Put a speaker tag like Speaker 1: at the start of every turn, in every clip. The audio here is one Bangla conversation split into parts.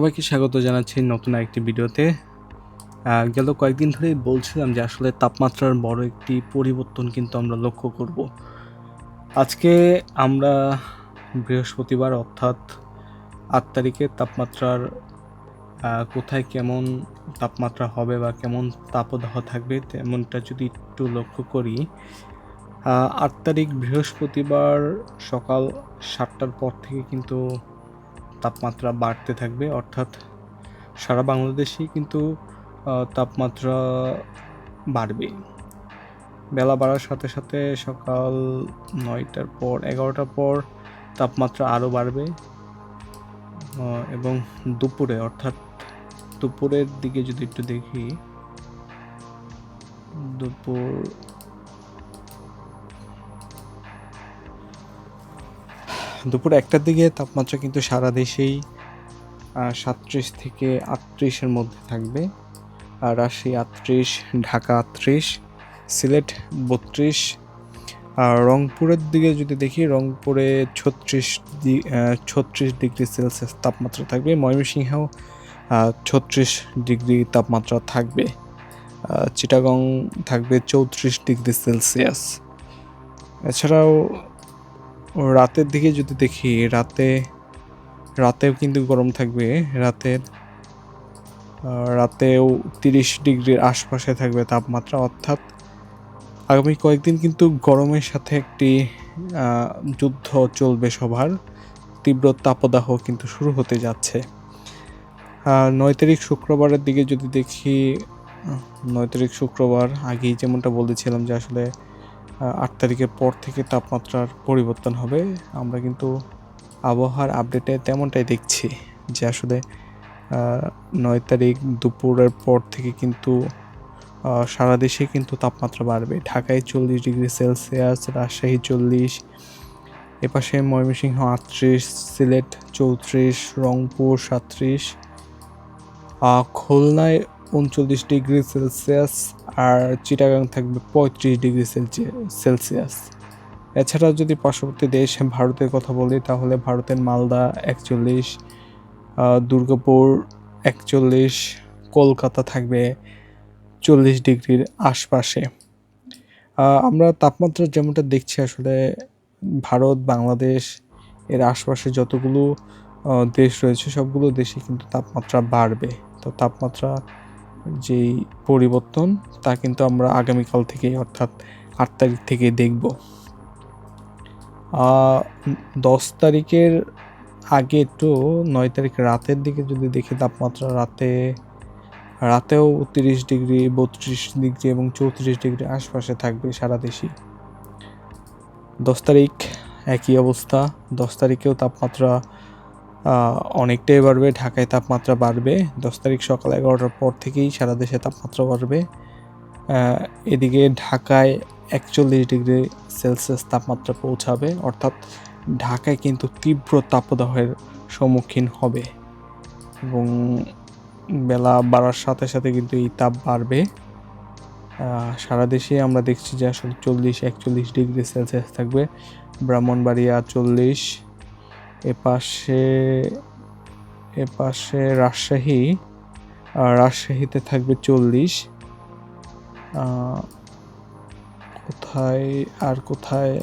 Speaker 1: সবাইকে স্বাগত জানাচ্ছি নতুন একটি ভিডিওতে। গেল কয়েকদিন ধরেই বলছিলাম যে আসলে তাপমাত্রার বড় একটি পরিবর্তন কিন্তু আমরা লক্ষ্য করব। আজকে আমরা বৃহস্পতিবার অর্থাৎ আট তারিখে তাপমাত্রার কোথায় কেমন তাপমাত্রা হবে বা কেমন তাপদাহ থাকবে তেমনটা যদি একটু লক্ষ্য করি আট তারিখ বৃহস্পতিবার সকাল সাতটার পর থেকে কিন্তু তাপমাত্রা বাড়তে থাকবে, অর্থাৎ সারা বাংলাদেশেই কিন্তু তাপমাত্রা বাড়বে। বেলা বাড়ার সাথে সাথে সকাল নয়টার পর, এগারোটার পর তাপমাত্রা আরও বাড়বে এবং দুপুরে, অর্থাৎ দুপুরের দিকে যদি একটু দেখি, দুপুর দুপুর একটার দিকে তাপমাত্রা কিন্তু সারা দেশেই সাতত্রিশ থেকে আটত্রিশের মধ্যে থাকবে। আর রাজশাহী আটত্রিশ, ঢাকা আটত্রিশ, সিলেট বত্রিশ। আর রংপুরের দিকে যদি দেখি, রংপুরে ছত্রিশ ছত্রিশ ডিগ্রি সেলসিয়াস তাপমাত্রা থাকবে। ময়মনসিংহেও ছত্রিশ ডিগ্রি তাপমাত্রা থাকবে। চিটাগং থাকবে চৌত্রিশ ডিগ্রি সেলসিয়াস। এছাড়াও রাতের দিকে যদি দেখি, রাতে রাতেও কিন্তু গরম থাকবে রাতের রাতেও তিরিশ ডিগ্রির আশপাশে থাকবে তাপমাত্রা। অর্থাৎ আগামী কয়েকদিন কিন্তু গরমের সাথে একটি যুদ্ধ চলবে সবার। তীব্র তাপদাহ কিন্তু শুরু হতে যাচ্ছে। নয় তারিখ শুক্রবারের দিকে যদি দেখি নয় তারিখ শুক্রবার আগেই যেমনটা বলেছিলাম যে আসলে আট তারিখের পর থেকে তাপমাত্রার পরিবর্তন হবে। আমরা কিন্তু আবহাওয়ার আপডেটে তেমনটাই দেখছি যে আসলে নয় তারিখ দুপুরের পর থেকে কিন্তু সারা দেশে কিন্তু তাপমাত্রা বাড়বে। ঢাকায় চল্লিশ ডিগ্রি সেলসিয়াস, রাজশাহী চল্লিশ, এপাশে ময়মনসিংহ আটত্রিশ, সিলেট চৌত্রিশ, রংপুর সাতত্রিশ খুলনায় উনচল্লিশ ডিগ্রি সেলসিয়াস আর চিটাগাং থাকবে পঁয়ত্রিশ ডিগ্রি সেলসিয়াস। এছাড়াও যদি পার্শ্ববর্তী দেশ ভারতের কথা বলি, তাহলে ভারতের মালদা একচল্লিশ দুর্গাপুর একচল্লিশ, কলকাতা থাকবে চল্লিশ ডিগ্রির আশপাশে। আমরা তাপমাত্রা যেমনটা দেখছি আসলে, ভারত, বাংলাদেশ, এর আশপাশে যতগুলো দেশ রয়েছে, সবগুলো দেশে কিন্তু তাপমাত্রা বাড়বে। তো তাপমাত্রা যেই পরিবর্তন, তা কিন্তু আমরা আগামীকাল থেকেই, অর্থাৎ আট তারিখ থেকে দেখব। দশ তারিখের আগে একটু, নয় তারিখ রাতের দিকে যদি দেখি তাপমাত্রা, রাতে, রাতেও তিরিশ ডিগ্রি, বত্রিশ ডিগ্রি এবং চৌত্রিশ ডিগ্রি আশপাশে থাকবে সারা দেশই। দশ তারিখ একই অবস্থা, দশ তারিখেও তাপমাত্রা অনেকটাই বাড়বে, ঢাকায় তাপমাত্রা বাড়বে, দশ তারিখ সকাল এগারোটার পর থেকেই সারা দেশে তাপমাত্রা বাড়বে। এদিকে ঢাকায় একচল্লিশ ডিগ্রি সেলসিয়াস তাপমাত্রা পৌঁছাবে, অর্থাৎ ঢাকায় কিন্তু তীব্র তাপদাহের সম্মুখীন হবে। এবং বেলা বাড়ার সাথে সাথে কিন্তু এই তাপ বাড়বে। সারা দেশে আমরা দেখছি যে আসলে চল্লিশ, একচল্লিশ ডিগ্রি সেলসিয়াস থাকবে। ব্রাহ্মণবাড়িয়া চল্লিশ এপাশে এপাশে রাজশাহী রাজশাহীতে থাকবে চল্লিশ। কোথায়, আর কোথায়?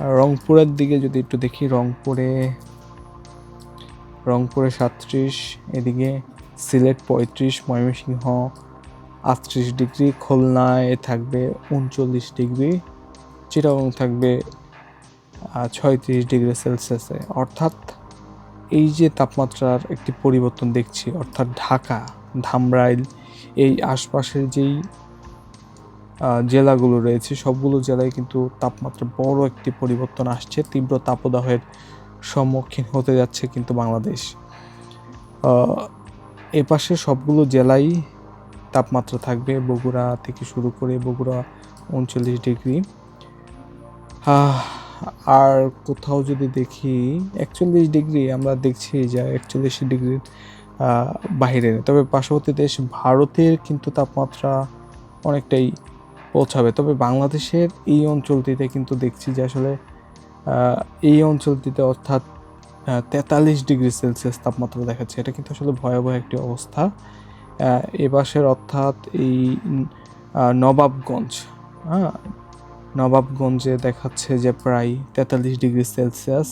Speaker 1: রংপুরের দিকে যদি একটু দেখি, রংপুরে রংপুরে সাতত্রিশ, এদিকে সিলেট পঁয়ত্রিশ, ময়মনসিংহ আটত্রিশ ডিগ্রি, খুলনায় থাকবে উনচল্লিশ ডিগ্রি, চিটাগং থাকবে ছয়ত্রিশ ডিগ্রি সেলসিয়াসে। অর্থাৎ এই যে তাপমাত্রার একটি পরিবর্তন দেখছি, অর্থাৎ ঢাকা, ধামরাইল, এই আশপাশের যেই জেলাগুলো রয়েছে, সবগুলো জেলায় কিন্তু তাপমাত্রা বড় একটি পরিবর্তন আসছে। তীব্র তাপদাহের সম্মুখীন হতে যাচ্ছে কিন্তু বাংলাদেশ। এপাশে সবগুলো জেলাই তাপমাত্রা থাকবে বগুড়া থেকে শুরু করে বগুড়া উনচল্লিশ ডিগ্রি। আর কোথাও যদি দেখি একচল্লিশ ডিগ্রি আমরা দেখছি যে একচল্লিশ ডিগ্রির বাইরে তবে পার্শ্ববর্তী দেশ ভারতের কিন্তু তাপমাত্রা অনেকটাই পৌঁছাবে। তবে বাংলাদেশের এই অঞ্চলটিতে কিন্তু দেখছি যে আসলে এই অঞ্চলটিতে অর্থাৎ তেতাল্লিশ ডিগ্রি সেলসিয়াস তাপমাত্রা দেখাচ্ছে। এটা কিন্তু আসলে ভয়াবহ একটি অবস্থা। আহ, এ পাশের অর্থাৎ এই নবাবগঞ্জ হ্যাঁ নবাবগঞ্জে দেখাচ্ছে যে প্রায় তেতাল্লিশ ডিগ্রি সেলসিয়াস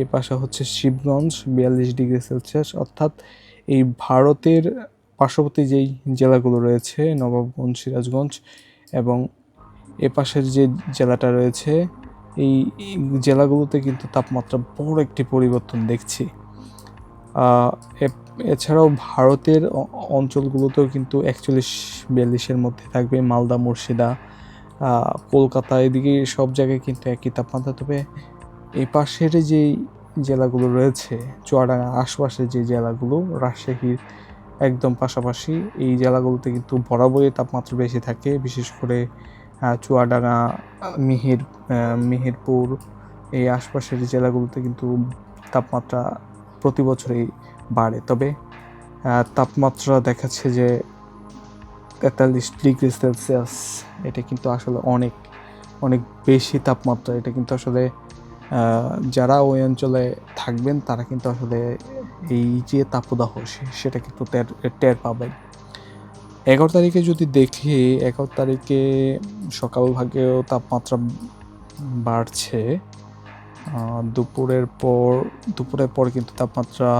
Speaker 1: এ পাশে হচ্ছে শিবগঞ্জ বিয়াল্লিশ ডিগ্রি সেলসিয়াস। অর্থাৎ এই ভারতের পার্শ্ববর্তী যেই জেলাগুলো রয়েছে, নবাবগঞ্জ, সিরাজগঞ্জ এবং এ পাশের যে জেলাটা রয়েছে, এই জেলাগুলোতে কিন্তু তাপমাত্রা বড় একটি পরিবর্তন দেখছি। এছাড়াও ভারতের অঞ্চলগুলোতেও কিন্তু একচল্লিশ বিয়াল্লিশের মধ্যে থাকবে মালদা, মুর্শিদা কলকাতা, এদিকে সব জায়গায় কিন্তু একই তাপমাত্রা। তবে এই পাশের যে জেলাগুলো রয়েছে, চুয়াডাঙ্গা আশপাশের যে জেলাগুলো, রাজশাহীর একদম পাশাপাশি, এই জেলাগুলোতে কিন্তু বরাবরই তাপমাত্রা বেশি থাকে। বিশেষ করে চুয়াডাঙ্গা, মিহির মিহিরপুর, এই আশপাশের জেলাগুলোতে কিন্তু তাপমাত্রা প্রতি বছরই বাড়ে। তবে তাপমাত্রা দেখাচ্ছে যে তেতাল্লিশ ডিগ্রি সেলসিয়াস, এটা কিন্তু আসলে অনেক অনেক বেশি তাপমাত্রা। এটা কিন্তু আসলে যারা ওই অঞ্চলে থাকবেন, তারা কিন্তু আসলে এই যে তাপদাহ সেটা কিন্তু টের পাবেন। এগারো তারিখে যদি দেখি, এগারো তারিখে সকাল ভাগেও তাপমাত্রা বাড়ছে। দুপুরের পর দুপুরের পর কিন্তু তাপমাত্রা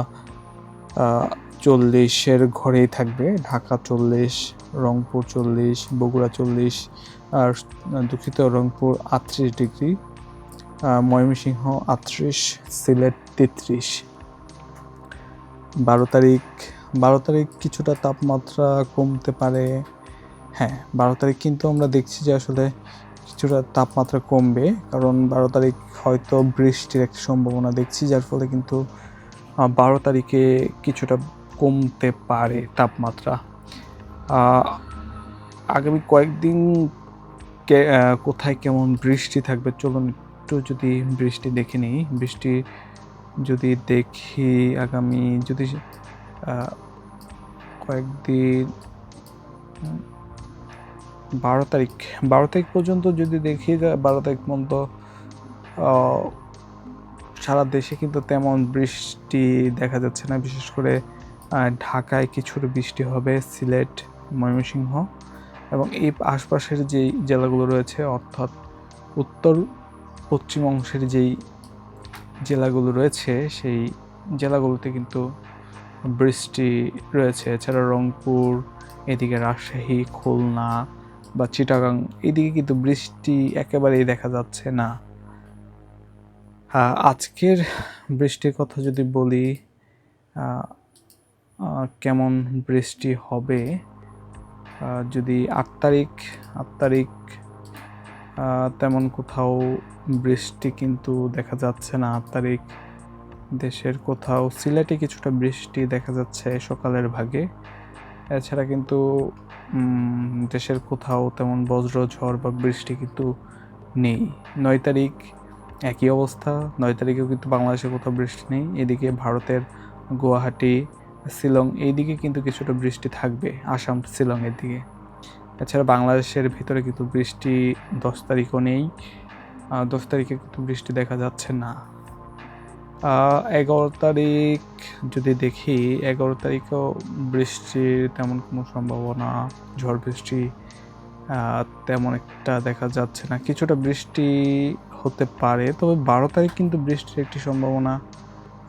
Speaker 1: চল্লিশের ঘরেই থাকবে, ঢাকা চল্লিশ রংপুর চল্লিশ, বগুড়া চল্লিশ, আর দুঃখিত রংপুর আটত্রিশ ডিগ্রি ময়মনসিংহ আটত্রিশ, সিলেট তেত্রিশ। বারো তারিখ বারো তারিখ কিছুটা তাপমাত্রা কমতে পারে। হ্যাঁ বারো তারিখ কিন্তু আমরা দেখছি যে আসলে কিছুটা তাপমাত্রা কমবে, কারণ বারো তারিখ হয়তো বৃষ্টির একটা সম্ভাবনা দেখছি, যার ফলে কিন্তু বারো তারিখে কিছুটা কমতে পারে তাপমাত্রা। আগামী কয়েকদিন কোথায় কেমন বৃষ্টি থাকবে? চলুন একটু যদি বৃষ্টি দেখে নিই। বৃষ্টি যদি দেখি আগামী যদি কয়েকদিন বারো তারিখ। বারো তারিখ পর্যন্ত যদি দেখি বারো তারিখ পর্যন্ত সারা দেশে কিন্তু তেমন বৃষ্টি দেখা যাচ্ছে না। বিশেষ করে ঢাকায় কিছুটা বৃষ্টি হবে, সিলেট ময়মনসিংহ এবং এই আশপাশের যেই জেলাগুলো রয়েছে, অর্থাৎ উত্তর পশ্চিম অংশের যেই জেলাগুলো রয়েছে, সেই জেলাগুলোতে কিন্তু বৃষ্টি রয়েছে। এছাড়া রংপুর, এদিকে রাজশাহী, খুলনা বা চিটাগাং, এদিকে কিন্তু বৃষ্টি একেবারেই দেখা যাচ্ছে না। আজকের বৃষ্টির কথা যদি বলি কেমন বৃষ্টি হবে? যদি আট তারিখ আট তারিখ তেমন কোথাও বৃষ্টি কিন্তু দেখা যাচ্ছে না আট তারিখ। দেশের কোথাও সিলেটে কিছুটা বৃষ্টি দেখা যাচ্ছে সকালের ভাগে। এছাড়া কিন্তু দেশের কোথাও তেমন বজ্র, ঝড় বা বৃষ্টি কিন্তু নেই। নয় তারিখ একই অবস্থা, নয় তারিখেও কিন্তু বাংলাদেশে কোথাও বৃষ্টি নেই। এদিকে ভারতের গুয়াহাটি শিলং এইদিকে কিন্তু কিছুটা বৃষ্টি থাকবে, আসাম, শিলংয়ের দিকে। এছাড়া বাংলাদেশের ভিতরে কিন্তু বৃষ্টি দশ তারিখও নেই। দশ তারিখে কিন্তু বৃষ্টি দেখা যাচ্ছে না। এগারো তারিখ যদি দেখি, এগারো তারিখেও বৃষ্টির তেমন কোনো সম্ভাবনা, ঝড় বৃষ্টি তেমন একটা দেখা যাচ্ছে না। কিছুটা বৃষ্টি হতে পারে, তবে বারো তারিখ কিন্তু বৃষ্টির একটি সম্ভাবনা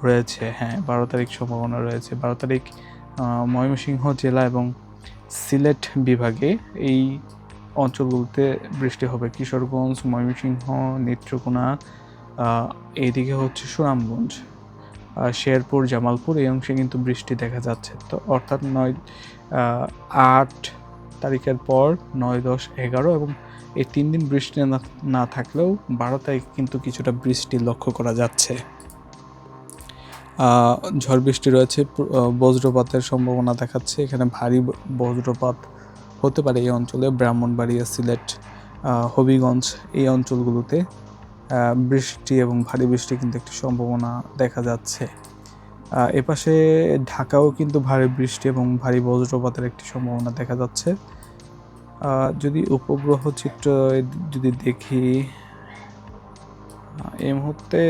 Speaker 1: রয়েছে হ্যাঁ বারো তারিখ সম্ভাবনা রয়েছে। বারো তারিখ ময়মনসিংহ জেলা এবং সিলেট বিভাগে এই অঞ্চলগুলোতে বৃষ্টি হবে। কিশোরগঞ্জ, ময়মনসিংহ, নেত্রকোনা এইদিকে হচ্ছে সুনামগঞ্জ শেরপুর, জামালপুর এই অংশে কিন্তু বৃষ্টি দেখা যাচ্ছে। তো অর্থাৎ নয় আট তারিখের পর নয়, দশ, এগারো এবং এই তিন দিন বৃষ্টি না থাকলেও বারো তারিখ কিন্তু কিছুটা বৃষ্টি লক্ষ্য করা যাচ্ছে। ঝড় বৃষ্টি রয়েছে বজ্রপাতের সম্ভাবনা দেখাচ্ছে। এখানে ভারী বজ্রপাত হতে পারে এই অঞ্চলে, ব্রাহ্মণবাড়িয়া, সিলেট হবিগঞ্জ এই অঞ্চলগুলোতে। বৃষ্টি এবং ভারী বৃষ্টি কিন্তু একটি সম্ভাবনা দেখা যাচ্ছে। এপাশে ঢাকাও কিন্তু ভারী বৃষ্টি এবং ভারী বজ্রপাতের একটি সম্ভাবনা দেখা যাচ্ছে। যদি উপগ্রহ চিত্র যদি দেখি এই মুহূর্তে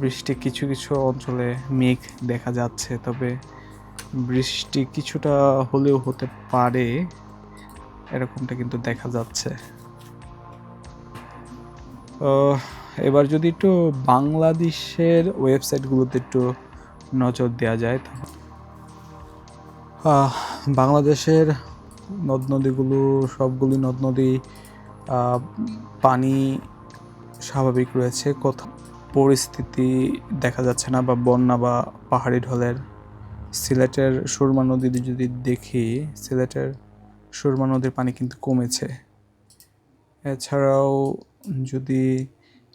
Speaker 1: বৃষ্টি কিছু কিছু অঞ্চলে মেঘ দেখা যাচ্ছে, তবে বৃষ্টি কিছুটা হলেও হতে পারে, এরকমটা কিন্তু দেখা যাচ্ছে। এবার যদি একটু বাংলাদেশের ওয়েবসাইটগুলোতে একটু নজর দেওয়া যায় বাংলাদেশের নদ নদীগুলো সবগুলি নদ নদী পানি স্বাভাবিক রয়েছে। কোথাও পরিস্থিতি দেখা যাচ্ছে না, বা বন্যা বা পাহাড়ি ঢলের। সিলেটের সুরমা নদী যদি দেখি, সিলেটের সুরমা নদীর পানি কিন্তু কমেছে। এছাড়াও যদি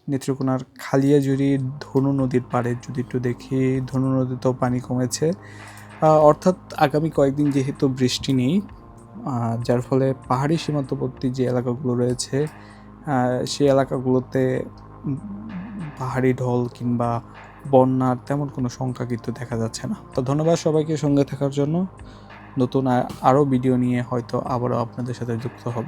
Speaker 1: নেত্রকোনার খালিয়াজুরি ধনু নদীর পাড়ে যদি একটু দেখি, ধনু নদীতেও পানি কমেছে। অর্থাৎ আগামী কয়েকদিন যেহেতু বৃষ্টি নেই যার ফলে পাহাড়ি সীমান্তবর্তী যে এলাকাগুলো রয়েছে সেই এলাকাগুলোতে পাহাড়ি ঢল কিংবা বন্যার তেমন কোনো সংখ্যা কিন্তু দেখা যাচ্ছে না। তো ধন্যবাদ সবাইকে সঙ্গে থাকার জন্য। নতুন আরও ভিডিও নিয়ে হয়তো আবারও আপনাদের সাথে যুক্ত হব।